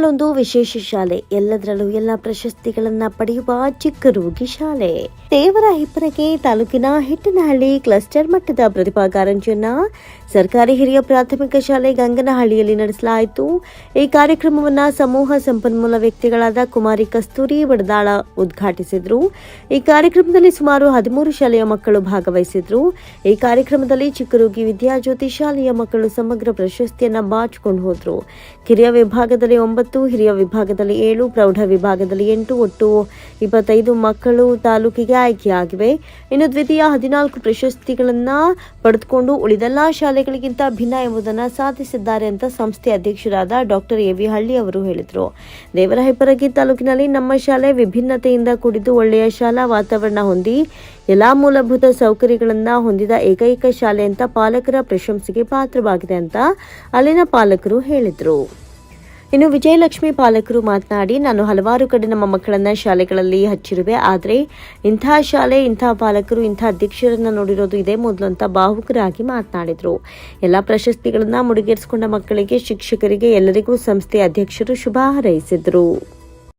ಚಿಕ್ಕೂರಿನಲ್ಲೊಂದು ವಿಶೇಷ ಶಾಲೆ. ಎಲ್ಲದರಲ್ಲೂ ಎಲ್ಲ ಪ್ರಶಸ್ತಿಗಳನ್ನ ಪಡೆಯುವ ಚಿಕ್ಕರೂಗಿ ಶಾಲೆ. ದೇವರ ಹಿಪ್ಪರಗೆ ತಾಲೂಕಿನ ಹಿಟ್ಟನಹಳ್ಳಿ ಕ್ಲಸ್ಟರ್ ಮಟ್ಟದ ಪ್ರತಿಭಾ ಕಾರಂಜಿಯನ್ನ ಸರ್ಕಾರಿ ಹಿರಿಯ ಪ್ರಾಥಮಿಕ ಶಾಲೆ ಗಂಗನಹಳ್ಳಿಯಲ್ಲಿ ನಡೆಸಲಾಯಿತು. ಈ ಕಾರ್ಯಕ್ರಮವನ್ನ ಸಮೂಹ ಸಂಪನ್ಮೂಲ ವ್ಯಕ್ತಿಗಳಾದ ಕುಮಾರಿ ಕಸ್ತೂರಿ ಬಡದಾಳ ಉದ್ಘಾಟಿಸಿದ್ರು. ಈ ಕಾರ್ಯಕ್ರಮದಲ್ಲಿ ಸುಮಾರು ಹದಿಮೂರು ಶಾಲೆಯ ಮಕ್ಕಳು ಭಾಗವಹಿಸಿದ್ರು. ಈ ಕಾರ್ಯಕ್ರಮದಲ್ಲಿ ಚಿಕ್ಕರೋಗಿ ವಿದ್ಯಾಜ್ಯೋತಿ ಶಾಲೆಯ ಮಕ್ಕಳು ಸಮಗ್ರ ಪ್ರಶಸ್ತಿಯನ್ನ ಬಾಚಿಕೊಂಡು ಹೋದ್ರು. ಕಿರಿಯ ವಿಭಾಗದಲ್ಲಿ ಒಂಬತ್ತು ಹಿರಿಯ ವಿಭಾಗದಲ್ಲಿ ಏಳು, ಪ್ರೌಢ ವಿಭಾಗದಲ್ಲಿ ಎಂಟು, ಒಟ್ಟು ಇಪ್ಪತ್ತೈದು ಮಕ್ಕಳು ತಾಲೂಕಿಗೆ ಆಯ್ಕೆಯಾಗಿವೆ. ಇನ್ನು ದ್ವಿತೀಯ ಹದಿನಾಲ್ಕು ಪ್ರಶಸ್ತಿಗಳನ್ನು ಪಡೆದುಕೊಂಡು ಉಳಿದೆಲ್ಲ ಶಾಲೆಗಳಿಗಿಂತ ಭಿನ್ನ ಎಂಬುದನ್ನು ಸಾಧಿಸಿದ್ದಾರೆ ಅಂತ ಸಂಸ್ಥೆ ಅಧ್ಯಕ್ಷರಾದ ಡಾಕ್ಟರ್ ಎ ವಿ ಹಳ್ಳಿ ಅವರು ಹೇಳಿದರು. ದೇವರಹಿಪ್ಪರಗಿ ತಾಲೂಕಿನಲ್ಲಿ ನಮ್ಮ ಶಾಲೆ ವಿಭಿನ್ನತೆಯಿಂದ ಕೂಡಿದ್ದು ಒಳ್ಳೆಯ ಶಾಲಾ ವಾತಾವರಣ ಹೊಂದಿ ಎಲ್ಲಾ ಮೂಲಭೂತ ಸೌಕರ್ಯಗಳನ್ನು ಹೊಂದಿದ ಏಕೈಕ ಶಾಲೆ ಅಂತ ಪಾಲಕರ ಪ್ರಶಂಸೆಗೆ ಪಾತ್ರವಾಗಿದೆ ಅಂತ ಅಲ್ಲಿನ ಪಾಲಕರು ಹೇಳಿದರು. ಇನ್ನು ವಿಜಯಲಕ್ಷ್ಮಿ ಪಾಲಕರು ಮಾತನಾಡಿ, ನಾನು ಹಲವಾರು ಕಡೆ ನಮ್ಮ ಮಕ್ಕಳನ್ನ ಶಾಲೆಗಳಲ್ಲಿ ಹಚ್ಚಿರುವೆ. ಆದರೆ ಇಂಥ ಶಾಲೆ, ಇಂಥ ಪಾಲಕರು, ಇಂಥ ಅಧ್ಯಕ್ಷರನ್ನ ನೋಡಿರೋದು ಇದೇ ಮೊದಲು ಅಂತ ಭಾವುಕರಾಗಿ ಮಾತನಾಡಿದರು. ಎಲ್ಲ ಪ್ರಶಸ್ತಿಗಳನ್ನ ಮುಡಿಗೇರಿಸಿಕೊಂಡ ಮಕ್ಕಳಿಗೆ, ಶಿಕ್ಷಕರಿಗೆ, ಎಲ್ಲರಿಗೂ ಸಂಸ್ಥೆ ಅಧ್ಯಕ್ಷರು ಶುಭ ಹಾರೈಸಿದರು.